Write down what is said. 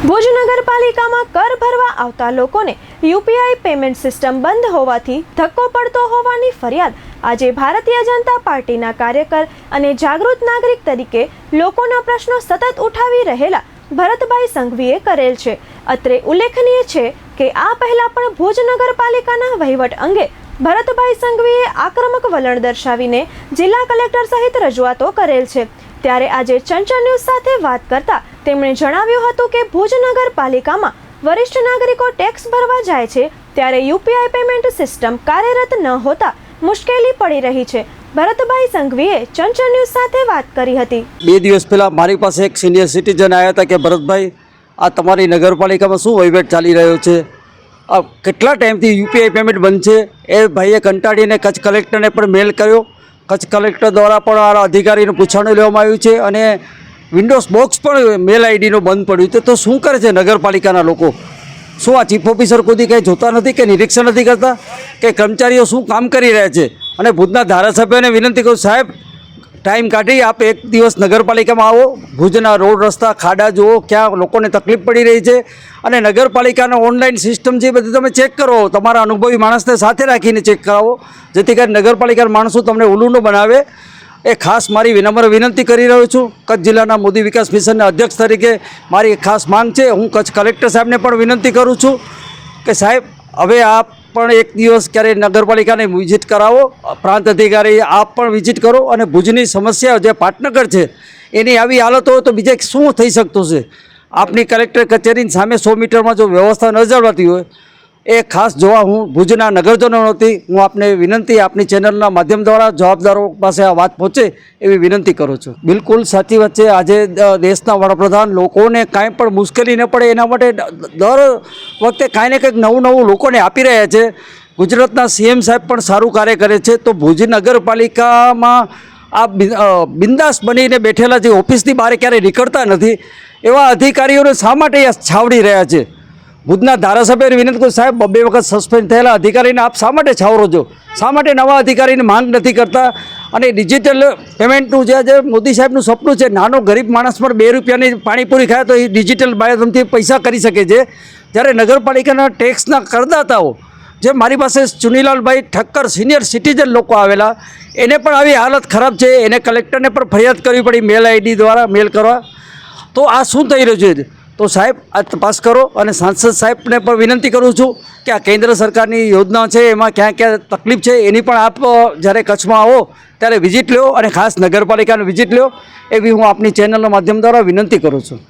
ભુજ નગરપાલિકામાં કર ભરવા આવતા લોકોને યુપીઆઈ પેમેન્ટ સિસ્ટમ બંધ હોવાથી ધક્કો પડતો હોવાની ફરિયાદ આજે ભારતીય જનતા પાર્ટીના કાર્યકર અને જાગૃત નાગરિક તરીકે લોકોના પ્રશ્નો સતત ઉઠાવી રહેલા ભરતભાઈ સંઘવીએ કરેલ છે. અત્રે ઉલ્લેખનીય છે કે આ પહેલા પણ ભુજ નગરપાલિકાના વહીવટ અંગે ભરતભાઈ સંઘવીએ આક્રમક વલણ દર્શાવીને જિલ્લા કલેક્ટર સહિત રજૂઆતો કરેલ છે. ત્યારે આજે ચંચળ ન્યૂઝ સાથે વાત કરતા તેમણે જણાવ્યું હતું કે ભુજ નગરપાલિકામાં વરિષ્ઠ નાગરિકો ટેક્સ ભરવા જાય છે, ત્યારે યુપીઆઈ પેમેન્ટ સિસ્ટમ કાર્યરત ન હોતા મુશ્કેલી પડી રહી છે. ભરતભાઈ સંઘવીએ ચંચળ ન્યૂઝ સાથે વાત કરી હતી. બે દિવસ પહેલાં મારી પાસે એક સિનિયર સિટીઝન આવ્યા હતા કે, ભરતભાઈ, આ તમારી નગરપાલિકામાં શું વહીવટ ચાલી રહ્યો છે? આ કેટલા ટાઈમથી યુપીઆઈ પેમેન્ટ બંધ છે? એ ભાઈએ કંટાળીને કચ્છ કલેક્ટરને પણ મેલ કર્યો. કચ્છ કલેક્ટર દ્વારા પણ આ અધિકારીનું પૂછાણું લેવામાં આવ્યું છે અને વિન્ડોઝ બોક્સ પણ મેલ આઈડીનું બંધ પડ્યું તો શું કરે છે નગરપાલિકાના લોકો? શું આ ચીફ ઓફિસર કોઈ કંઈ જોતા નથી કે નિરીક્ષણ નથી કરતા? કે કર્મચારીઓ શું કામ કરી રહ્યા છે? અને ભુજના ધારાસભ્યોને વિનંતી કરું સાહેબ ટાઈમ કાઢી આપ એક દિવસ નગરપાલિકામાં આવો. ભુજના રોડ રસ્તા, ખાડા જુઓ, ક્યાં લોકોને તકલીફ પડી રહી છે. અને નગરપાલિકાના ઓનલાઈન સિસ્ટમ છે એ બધી તમે ચેક કરો. તમારા અનુભવી માણસને સાથે રાખીને ચેક કરાવો. જેથી કરીને નગરપાલિકાના માણસો તમને ઉલું ન બનાવે. એ ખાસ મારી વિનમ્ર વિનંતી કરી રહ્યો છું. કચ્છ જિલ્લાના મોદી વિકાસ મિશનના અધ્યક્ષ તરીકે મારી એક ખાસ માંગ છે. હું કચ્છ કલેક્ટર સાહેબને પણ વિનંતી કરું છું કે સાહેબ, હવે આપ પણ એક દિવસ ક્યારેય નગરપાલિકાને વિઝિટ કરાવો, પ્રાંત અધિકારી આપ પણ વિઝિટ કરો અને ભુજની સમસ્યા જે પાટનગર છે, એની આવી હાલત હોય તો બીજે શું થઈ શકતું છે? આપની કલેક્ટર કચેરીની સામે સો મીટરમાં જો વ્યવસ્થા ન જળવાતી હોય એ ખાસ જોવા હું ભુજના નગરજનો નહોતી. હું આપને વિનંતી, આપની ચેનલના માધ્યમ દ્વારા જવાબદારો પાસે આ વાત પહોંચે એવી વિનંતી કરું છું. બિલકુલ સાચી વાત છે. આજે દેશના વડાપ્રધાન લોકોને કાંઈ પણ મુશ્કેલી ન પડે, એના માટે દર વખતે કાંઈ ને કંઈક નવું નવું લોકોને આપી રહ્યા છે. ગુજરાતના સીએમ સાહેબ પણ સારું કાર્ય કરે છે. તો ભુજ નગરપાલિકામાં આ બિંદાસ બનીને બેઠેલા જે ઓફિસની બહાર ક્યારેય નીકળતા નથી, એવા અધિકારીઓને શા માટે છાવડી રહ્યા છે? ભુજના ધારાસભ્ય વિનંતી કરું સાહેબ બે વખત સસ્પેન્ડ થયેલા અધિકારીને આપ શા માટે છાવરો છો? શા માટે નવા અધિકારીની માંગ નથી કરતા? અને ડિજિટલ પેમેન્ટનું જે આજે મોદી સાહેબનું સપનું છે, નાનો ગરીબ માણસ પણ બે રૂપિયાની પાણીપુરી ખાય તો એ ડિજિટલ માધ્યમથી પૈસા કરી શકે છે. જ્યારે નગરપાલિકાના ટેક્સના કરદાતાઓ, જે મારી પાસે ચુનીલાલભાઈ ઠક્કર સિનિયર સિટીઝન લોકો આવેલા, એને પણ આવી હાલત ખરાબ છે. એને કલેક્ટરને પણ ફરિયાદ કરવી પડી મેલ આઈડી દ્વારા મેલ કરવા. તો આ શું થઈ રહ્યું છે? તો સાહેબ, આ તપાસ કરો અને સાંસદ સાહેબને પણ વિનંતી કરું છું કે આ કેન્દ્ર સરકારની યોજના છે, એમાં ક્યાં ક્યાં તકલીફ છે, એની પણ આપ જ્યારે કચ્છમાં આવો ત્યારે વિઝિટ લો અને ખાસ નગરપાલિકાને વિઝિટ લો એવી હું આપની ચેનલના માધ્યમ દ્વારા વિનંતી કરું છું.